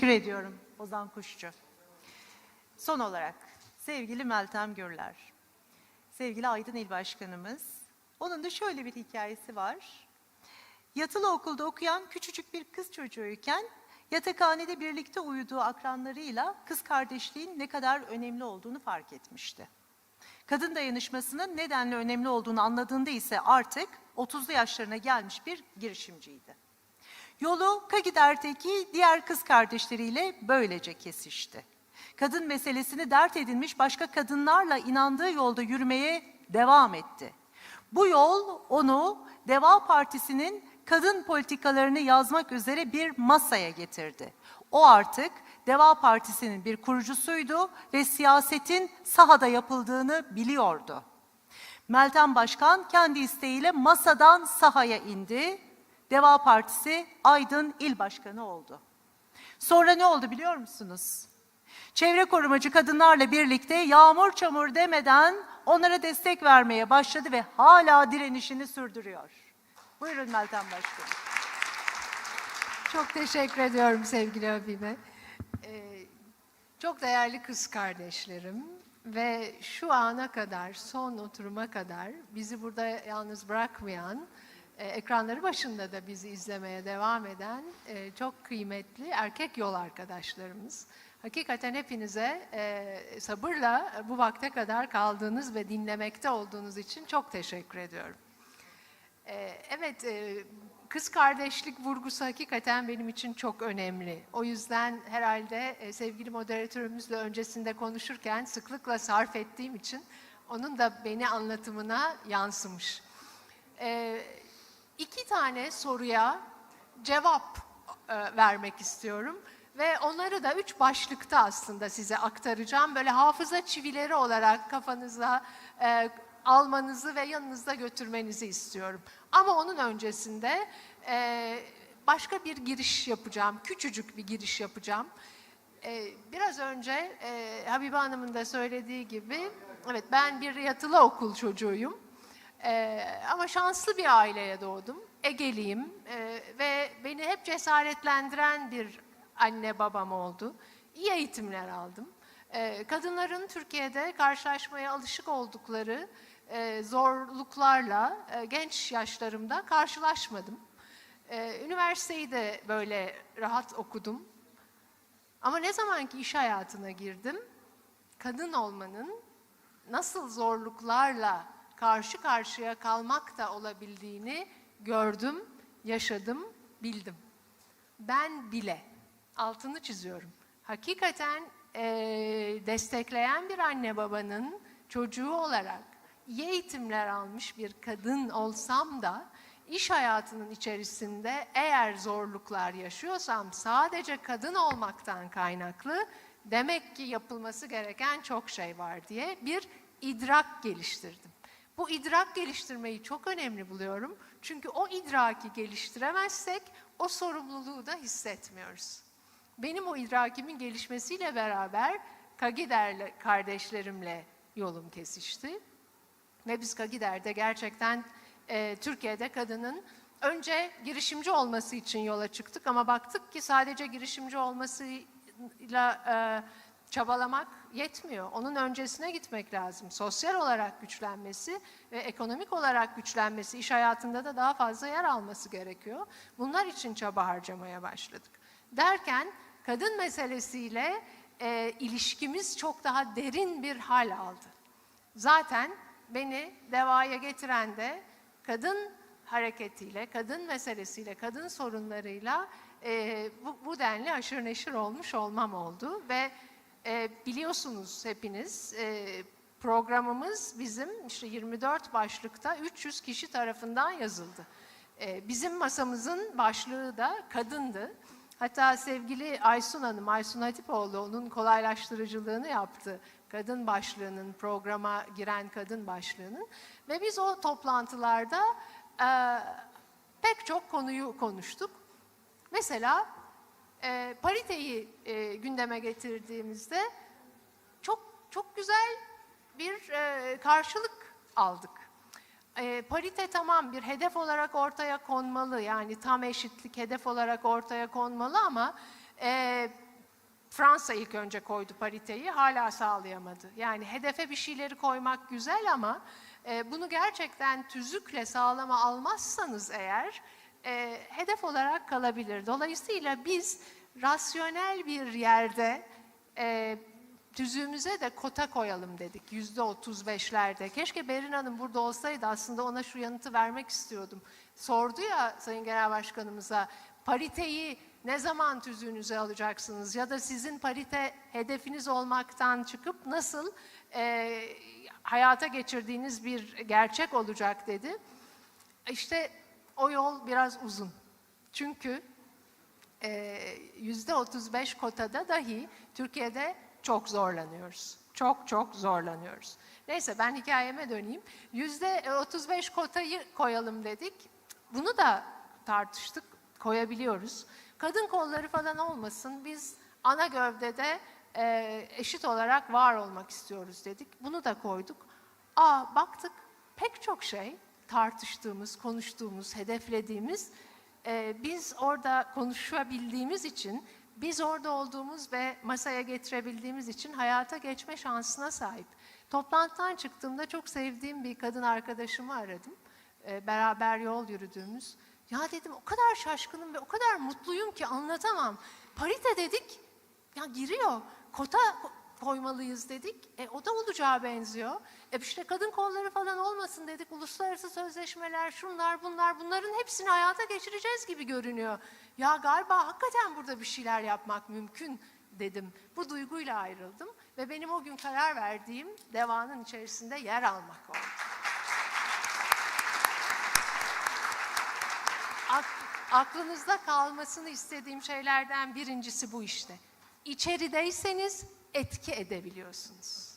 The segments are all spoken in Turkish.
teşekkür ediyorum Ozan Kuşçu. Son olarak sevgili Meltem Gürler, sevgili Aydın İl Başkanımız. Onun da şöyle bir hikayesi var. Yatılı okulda okuyan küçücük bir kız çocuğuyken yatakhanede birlikte uyuduğu akranlarıyla kız kardeşliğin ne kadar önemli olduğunu fark etmişti. Kadın dayanışmasının nedenle önemli olduğunu anladığında ise artık 30'lu yaşlarına gelmiş bir girişimciydi. Yolu Kagider'deki diğer kız kardeşleriyle böylece kesişti. Kadın meselesini dert edinmiş başka kadınlarla inandığı yolda yürümeye devam etti. Bu yol onu Deva Partisi'nin kadın politikalarını yazmak üzere bir masaya getirdi. O artık Deva Partisi'nin bir kurucusuydu ve siyasetin sahada yapıldığını biliyordu. Meltem Başkan kendi isteğiyle masadan sahaya indi. Deva Partisi Aydın İl Başkanı oldu. Sonra ne oldu biliyor musunuz? Çevre korumacı kadınlarla birlikte yağmur çamur demeden onlara destek vermeye başladı ve hala direnişini sürdürüyor. Buyurun Meltem Başkanım. Çok teşekkür ediyorum sevgili Habibe. Ee, çok değerli kız kardeşlerim ve şu ana kadar, son oturuma kadar bizi burada yalnız bırakmayan, e, ekranları başında da bizi izlemeye devam eden e, çok kıymetli erkek yol arkadaşlarımız. Hakikaten hepinize e, sabırla bu vakte kadar kaldığınız ve dinlemekte olduğunuz için çok teşekkür ediyorum. Evet, kız kardeşlik vurgusu hakikaten benim için çok önemli. O yüzden herhalde sevgili moderatörümüzle öncesinde konuşurken sıklıkla sarf ettiğim için onun da beni anlatımına yansımış. İki tane soruya cevap e, vermek istiyorum ve onları da üç başlıkta aslında size aktaracağım. Böyle hafıza çivileri olarak kafanıza e, almanızı ve yanınızda götürmenizi istiyorum. Ama onun öncesinde e, başka bir giriş yapacağım, küçücük bir giriş yapacağım. E, biraz önce e, Habibe Hanım'ın da söylediği gibi, evet ben bir yatılı okul çocuğuyum. Ee, ama şanslı bir aileye doğdum. Egeliyim Ee, ve beni hep cesaretlendiren bir anne babam oldu. İyi eğitimler aldım. Ee, kadınların Türkiye'de karşılaşmaya alışık oldukları e, zorluklarla e, genç yaşlarımda karşılaşmadım. Ee, üniversiteyi de böyle rahat okudum. Ama ne zamanki iş hayatına girdim, kadın olmanın nasıl zorluklarla karşı karşıya kalmak da olabildiğini gördüm, yaşadım, bildim. Ben bile, altını çiziyorum, hakikaten eee, destekleyen bir anne babanın çocuğu olarak iyi eğitimler almış bir kadın olsam da iş hayatının içerisinde eğer zorluklar yaşıyorsam sadece kadın olmaktan kaynaklı demek ki yapılması gereken çok şey var diye bir idrak geliştirdim. Bu idrak geliştirmeyi çok önemli buluyorum. Çünkü o idraki geliştiremezsek o sorumluluğu da hissetmiyoruz. Benim o idrakimin gelişmesiyle beraber Kagider'le kardeşlerimle yolum kesişti. Ve biz Kagider'de gerçekten e, Türkiye'de kadının önce girişimci olması için yola çıktık ama baktık ki sadece girişimci olmasıyla e, çabalamak yetmiyor. Onun öncesine gitmek lazım. Sosyal olarak güçlenmesi ve ekonomik olarak güçlenmesi, iş hayatında da daha fazla yer alması gerekiyor. Bunlar için çaba harcamaya başladık. Derken kadın meselesiyle e, ilişkimiz çok daha derin bir hal aldı. Zaten beni devaya getiren de kadın hareketiyle, kadın meselesiyle, kadın sorunlarıyla e, bu, bu denli haşır neşir olmuş olmam oldu ve e, biliyorsunuz hepiniz e, programımız bizim işte 24 başlıkta 300 kişi tarafından yazıldı. E, bizim masamızın başlığı da kadındı. Hatta sevgili Aysun Hanım, Aysun Hatipoğlu onun kolaylaştırıcılığını yaptı. Kadın başlığının, programa giren kadın başlığının. Ve biz o toplantılarda e, pek çok konuyu konuştuk. Mesela e, pariteyi e, gündeme getirdiğimizde çok çok güzel bir e, karşılık aldık. E, parite tamam bir hedef olarak ortaya konmalı yani tam eşitlik hedef olarak ortaya konmalı ama e, Fransa ilk önce koydu pariteyi, hala sağlayamadı. Yani hedefe bir şeyleri koymak güzel ama e, bunu gerçekten tüzükle sağlama almazsanız eğer e, hedef olarak kalabilir. Dolayısıyla biz rasyonel bir yerde e, tüzüğümüze de kota koyalım dedik yüzde otuz beşlerde. Keşke Berin Hanım burada olsaydı aslında ona şu yanıtı vermek istiyordum. Sordu ya Sayın Genel Başkanımıza pariteyi ne zaman tüzüğünüze alacaksınız ya da sizin parite hedefiniz olmaktan çıkıp nasıl e, hayata geçirdiğiniz bir gerçek olacak dedi. İşte o yol biraz uzun. Çünkü e, yüzde 35 kotada dahi Türkiye'de çok zorlanıyoruz. Çok çok zorlanıyoruz. Neyse ben hikayeme döneyim. Yüzde 35 kotayı koyalım dedik. Bunu da tartıştık, koyabiliyoruz. Kadın kolları falan olmasın. Biz ana gövdede e, eşit olarak var olmak istiyoruz dedik. Bunu da koyduk. Aa baktık pek çok şey tartıştığımız, konuştuğumuz, hedeflediğimiz e, biz orada konuşabildiğimiz için, biz orada olduğumuz ve masaya getirebildiğimiz için hayata geçme şansına sahip. Toplantıdan çıktığımda çok sevdiğim bir kadın arkadaşımı aradım. E, beraber yol yürüdüğümüz. Ya dedim o kadar şaşkınım ve o kadar mutluyum ki anlatamam. Parite dedik, ya giriyor. Kota ko- koymalıyız dedik. E, o da olacağı benziyor. E işte kadın kolları falan olmasın dedik. Uluslararası sözleşmeler, şunlar bunlar bunların hepsini hayata geçireceğiz gibi görünüyor. Ya galiba hakikaten burada bir şeyler yapmak mümkün dedim. Bu duyguyla ayrıldım ve benim o gün karar verdiğim devanın içerisinde yer almak oldu. Ak- aklınızda kalmasını istediğim şeylerden birincisi bu işte. İçerideyseniz etki edebiliyorsunuz.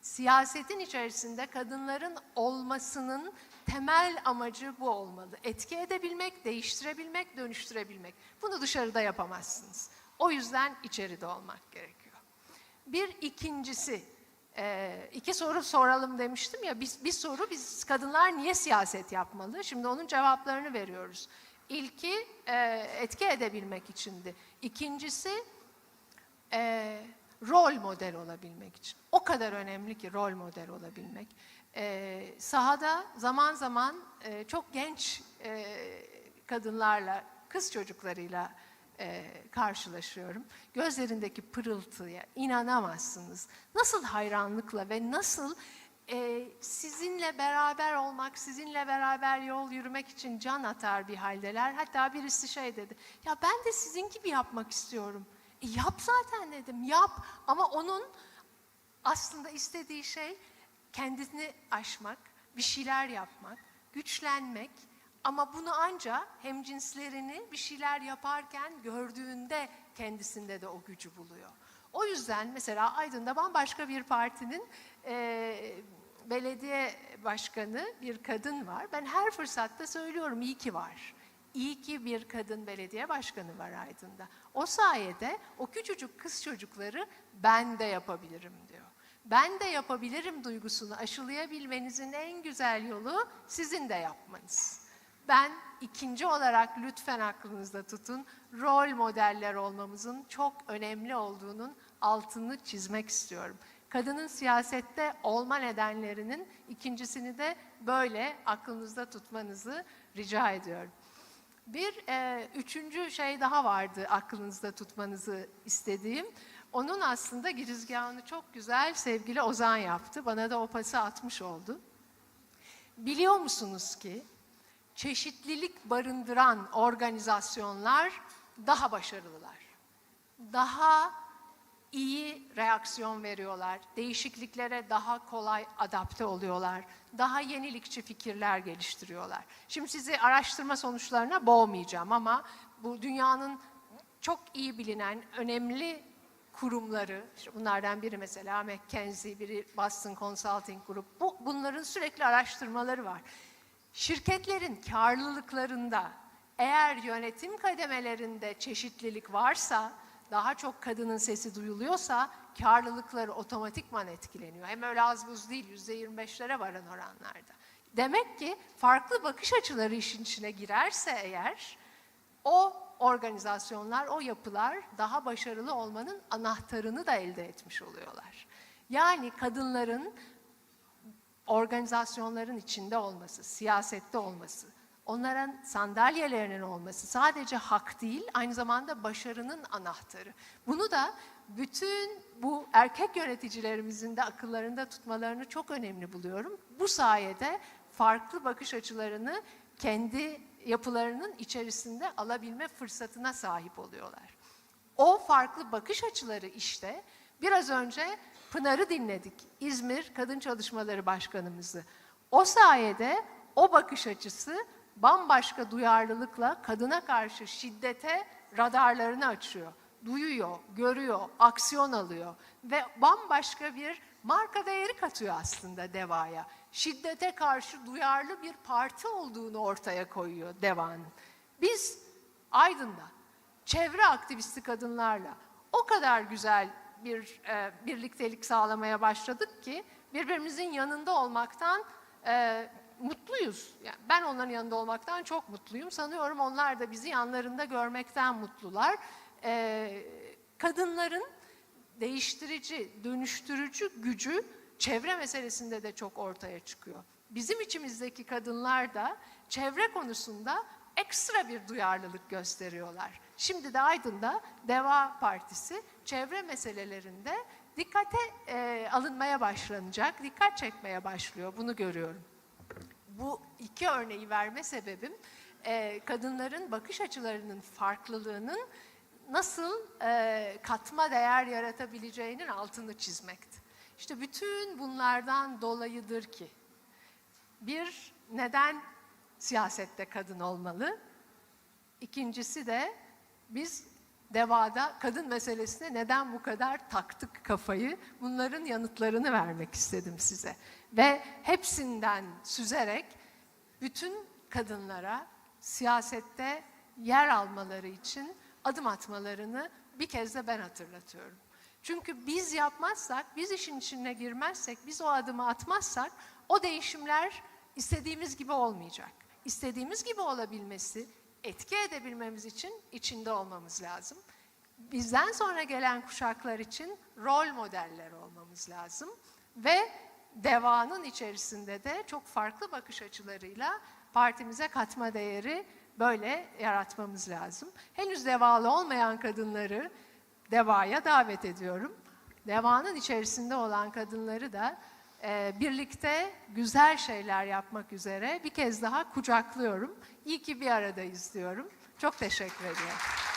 Siyasetin içerisinde kadınların olmasının temel amacı bu olmalı. Etki edebilmek, değiştirebilmek, dönüştürebilmek. Bunu dışarıda yapamazsınız. O yüzden içeride olmak gerekiyor. Bir ikincisi, e, iki soru soralım demiştim ya, bir, bir soru biz kadınlar niye siyaset yapmalı? Şimdi onun cevaplarını veriyoruz. İlki e, etki edebilmek içindi. İkincisi e, rol model olabilmek için. O kadar önemli ki rol model olabilmek. E, sahada zaman zaman e, çok genç e, kadınlarla, kız çocuklarıyla e, karşılaşıyorum. Gözlerindeki pırıltıya inanamazsınız. Nasıl hayranlıkla ve nasıl e, sizinle beraber olmak, sizinle beraber yol yürümek için can atar bir haldeler. Hatta birisi şey dedi, ya ben de sizin gibi yapmak istiyorum. Yap zaten dedim, yap. Ama onun aslında istediği şey kendini aşmak, bir şeyler yapmak, güçlenmek. Ama bunu ancak hemcinslerini bir şeyler yaparken gördüğünde kendisinde de o gücü buluyor. O yüzden mesela Aydın'da bambaşka bir partinin e, belediye başkanı bir kadın var. Ben her fırsatta söylüyorum iyi ki var. İyi ki bir kadın belediye başkanı var Aydın'da. O sayede o küçücük kız çocukları ben de yapabilirim diyor. Ben de yapabilirim duygusunu aşılayabilmenizin en güzel yolu sizin de yapmanız. Ben ikinci olarak lütfen aklınızda tutun, rol modeller olmamızın çok önemli olduğunun altını çizmek istiyorum. Kadının siyasette olma nedenlerinin ikincisini de böyle aklınızda tutmanızı rica ediyorum. Bir e, üçüncü şey daha vardı aklınızda tutmanızı istediğim. Onun aslında girizgahını çok güzel sevgili Ozan yaptı. Bana da o pası atmış oldu. Biliyor musunuz ki çeşitlilik barındıran organizasyonlar daha başarılılar. Daha iyi reaksiyon veriyorlar. Değişikliklere daha kolay adapte oluyorlar. Daha yenilikçi fikirler geliştiriyorlar. Şimdi sizi araştırma sonuçlarına boğmayacağım ama bu dünyanın çok iyi bilinen önemli kurumları, bunlardan biri mesela McKinsey, biri Boston Consulting Group, bu, bunların sürekli araştırmaları var. Şirketlerin karlılıklarında eğer yönetim kademelerinde çeşitlilik varsa, daha çok kadının sesi duyuluyorsa karlılıkları otomatikman etkileniyor. Hem öyle az buz değil, yüzde 25'lere varan oranlarda. Demek ki farklı bakış açıları işin içine girerse eğer, o organizasyonlar, o yapılar daha başarılı olmanın anahtarını da elde etmiş oluyorlar. Yani kadınların organizasyonların içinde olması, siyasette olması, onların sandalyelerinin olması sadece hak değil, aynı zamanda başarının anahtarı. Bunu da bütün bu erkek yöneticilerimizin de akıllarında tutmalarını çok önemli buluyorum. Bu sayede farklı bakış açılarını kendi yapılarının içerisinde alabilme fırsatına sahip oluyorlar. O farklı bakış açıları işte biraz önce Pınar'ı dinledik. İzmir Kadın Çalışmaları Başkanımızı. O sayede o bakış açısı bambaşka duyarlılıkla kadına karşı şiddete radarlarını açıyor. Duyuyor, görüyor, aksiyon alıyor ve bambaşka bir marka değeri katıyor aslında DEVA'ya. Şiddete karşı duyarlı bir parti olduğunu ortaya koyuyor DEVA'nın. Biz Aydın'da çevre aktivisti kadınlarla o kadar güzel bir e, birliktelik sağlamaya başladık ki birbirimizin yanında olmaktan e, mutluyuz. Yani ben onların yanında olmaktan çok mutluyum. Sanıyorum onlar da bizi yanlarında görmekten mutlular. E, kadınların değiştirici, dönüştürücü gücü çevre meselesinde de çok ortaya çıkıyor. Bizim içimizdeki kadınlar da çevre konusunda ekstra bir duyarlılık gösteriyorlar. Şimdi de Aydın'da Deva Partisi çevre meselelerinde dikkate e, alınmaya başlanacak, dikkat çekmeye başlıyor. Bunu görüyorum. Bu iki örneği verme sebebim e, kadınların bakış açılarının farklılığının nasıl e, katma değer yaratabileceğinin altını çizmekti. İşte bütün bunlardan dolayıdır ki bir neden siyasette kadın olmalı? İkincisi de biz devada kadın meselesine neden bu kadar taktık kafayı? Bunların yanıtlarını vermek istedim size. Ve hepsinden süzerek bütün kadınlara siyasette yer almaları için adım atmalarını bir kez de ben hatırlatıyorum. Çünkü biz yapmazsak, biz işin içine girmezsek, biz o adımı atmazsak o değişimler istediğimiz gibi olmayacak. İstediğimiz gibi olabilmesi, etki edebilmemiz için içinde olmamız lazım. Bizden sonra gelen kuşaklar için rol modeller olmamız lazım ve devanın içerisinde de çok farklı bakış açılarıyla partimize katma değeri böyle yaratmamız lazım. Henüz devalı olmayan kadınları devaya davet ediyorum. Devanın içerisinde olan kadınları da e, birlikte güzel şeyler yapmak üzere bir kez daha kucaklıyorum. İyi ki bir aradayız diyorum. Çok teşekkür ediyorum.